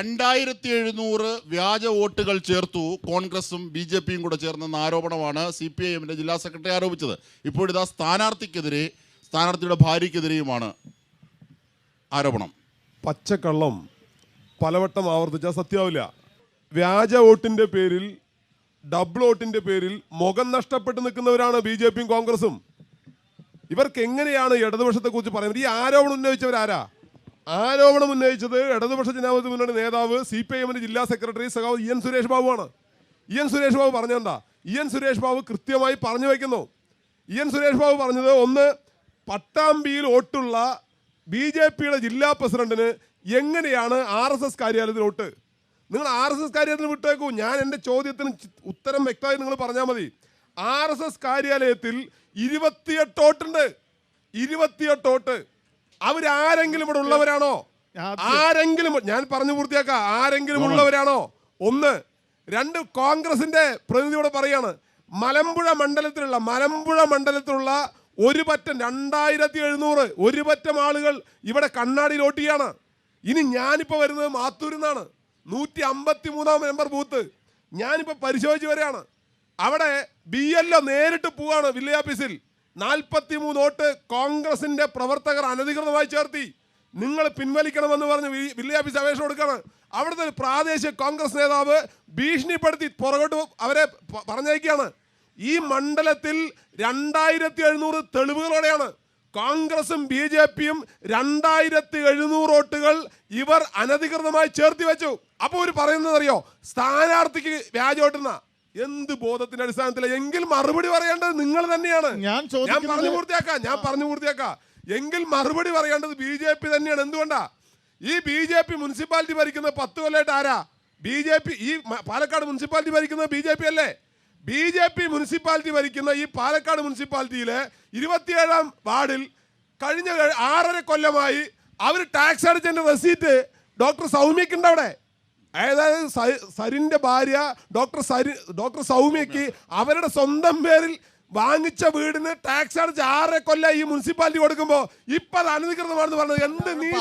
രണ്ടായിരത്തി എഴുന്നൂറ് വ്യാജ വോട്ടുകൾ ചേർത്തു കോൺഗ്രസും ബി ജെ പിയും കൂടെ ചേർന്നെന്ന ആരോപണമാണ് സി പി ഐ എമ്മിന്റെ ജില്ലാ സെക്രട്ടറി ആരോപിച്ചത്. ഇപ്പോഴിതാ സ്ഥാനാർത്ഥിക്കെതിരെ സ്ഥാനാർത്ഥിയുടെ ഭാര്യയ്ക്കെതിരെയുമാണ് ആരോപണം. പച്ചക്കള്ളം പലവട്ടം ആവർത്തിച്ചാൽ സത്യാവില്ല. വ്യാജ വോട്ടിന്റെ പേരിൽ ഡബിൾ വോട്ടിന്റെ പേരിൽ മുഖം നഷ്ടപ്പെട്ട് നിൽക്കുന്നവരാണ് ബി ജെ പിയും കോൺഗ്രസും. ഇവർക്ക് എങ്ങനെയാണ് ഇടതുപക്ഷത്തെക്കുറിച്ച് പറയുന്നത്? ഈ ആരോപണം ഉന്നയിച്ചവരാരാ? ആരോപണം ഉന്നയിച്ചത് ഇടതുപക്ഷ ജനാധിപത്യ മുന്നണി നേതാവ് സി പി ഐ എമ്മിന്റെ ജില്ലാ സെക്രട്ടറി സഖാവ് ഇ എൻ സുരേഷ് ബാബുവാണ് ഇ എൻ സുരേഷ് ബാബു പറഞ്ഞെന്താ ഇ എൻ സുരേഷ് ബാബു കൃത്യമായി പറഞ്ഞു വയ്ക്കുന്നു ഇ എൻ സുരേഷ് ബാബു പറഞ്ഞത് ഒന്ന് പട്ടാമ്പിയിൽ വോട്ടുള്ള ബി ജെ പിയുടെ ജില്ലാ പ്രസിഡന്റിന് എങ്ങനെയാണ് ആർ എസ് എസ് കാര്യാലയത്തിൽ വോട്ട്? നിങ്ങൾ ആർ എസ് എസ് കാര്യാലയത്തിൽ വിട്ടേക്കൂ. ഞാൻ എന്റെ ചോദ്യത്തിന് ഉത്തരം വ്യക്തമായി നിങ്ങൾ പറഞ്ഞാൽ മതി. ആർ എസ് എസ് കാര്യാലയത്തിൽ ഇരുപത്തിയെട്ട് വോട്ടുണ്ട്. ഇരുപത്തിയെട്ട് വോട്ട്. അവരാരെങ്കിലും ഇവിടെ ഉള്ളവരാണോ? ആരെങ്കിലും ഞാൻ പറഞ്ഞു പൂർത്തിയാക്കാം. ആരെങ്കിലും ഉള്ളവരാണോ? ഒന്ന്. രണ്ട് കോൺഗ്രസിന്റെ പ്രതിനിധിയോട് പറയാണ്. മലമ്പുഴ മണ്ഡലത്തിലുള്ള മലമ്പുഴ മണ്ഡലത്തിലുള്ള ഒരു പറ്റം രണ്ടായിരത്തി എഴുന്നൂറ് ഒരു പറ്റം ആളുകൾ ഇവിടെ കണ്ണാടിയിൽ വോട്ട് ഇനി ഞാനിപ്പോ വരുന്നത് മാത്തൂരിൽ നിന്നാണ്. നൂറ്റി അമ്പത്തി മൂന്നാം നമ്പർ ബൂത്ത്. ഞാനിപ്പോ പരിശോധിച്ച് വരെയാണ്. അവിടെ ബി എൽ നേരിട്ട് പോവാണ് വില്ലേജ് ഓഫീസിൽ നാൽപ്പത്തി മൂന്ന് വോട്ട് കോൺഗ്രസിന്റെ പ്രവർത്തകർ അനധികൃതമായി ചേർത്തി. നിങ്ങൾ പിൻവലിക്കണമെന്ന് പറഞ്ഞ് വില്ലേജ് അപേക്ഷ കൊടുക്കണം അവിടുത്തെ പ്രാദേശിക കോൺഗ്രസ് നേതാവ് ഭീഷണിപ്പെടുത്തി പുറകോട്ട് അവരെ പറഞ്ഞയക്കുകയാണ്. ഈ മണ്ഡലത്തിൽ രണ്ടായിരത്തി എഴുന്നൂറ് തെളിവുകളോടെയാണ് കോൺഗ്രസും ബി ജെ പിയും രണ്ടായിരത്തി എഴുന്നൂറ് വോട്ടുകൾ ഇവർ അനധികൃതമായി ചേർത്തി വെച്ചു. അപ്പോൾ ഒരു പറയുന്നത് അറിയോ സ്ഥാനാർത്ഥിക്ക് വ്യാജ വോട്ടുന്ന. എന്ത് ബോധത്തിന്റെ അടിസ്ഥാനത്തില? എങ്കിൽ മറുപടി പറയേണ്ടത് നിങ്ങൾ തന്നെയാണ്. ഞാൻ ഞാൻ പറഞ്ഞു പൂർത്തിയാക്കാം ഞാൻ പറഞ്ഞു പൂർത്തിയാക്കാം. എങ്കിൽ മറുപടി പറയേണ്ടത് ബി ജെ പി തന്നെയാണ്. എന്തുകൊണ്ടാ? ഈ ബി ജെ പി മുനിസിപ്പാലിറ്റി ഭരിക്കുന്ന പത്ത് കൊല്ലമായിട്ട് ആരാ? ബി ജെ പി ഈ പാലക്കാട് മുനിസിപ്പാലിറ്റി ഭരിക്കുന്നത് ബി ജെ പി അല്ലേ? ബി ജെ പി മുനിസിപ്പാലിറ്റി ഭരിക്കുന്ന ഈ പാലക്കാട് മുനിസിപ്പാലിറ്റിയിലെ ഇരുപത്തിയേഴാം വാർഡിൽ കഴിഞ്ഞ ആറര കൊല്ലമായി അവർ ടാക്സ് അടച്ചതിന്റെ റെസീറ്റ് ഡോക്ടർ സൗമ്യക്കുണ്ട് അവിടെ. അതായത് സരിന്റെ ഭാര്യ ഡോക്ടർ സരി ഡോക്ടർ സൗമ്യക്ക് അവരുടെ സ്വന്തം പേരിൽ വാങ്ങിച്ച വീടിന് ടാക്സ് അടച്ച് ആറര കൊല്ലം ഈ മുനിസിപ്പാലിറ്റി കൊടുക്കുമ്പോൾ ഇപ്പൊ അത് അനധികൃതമാണെന്ന് പറഞ്ഞത്. എന്ത് നീതി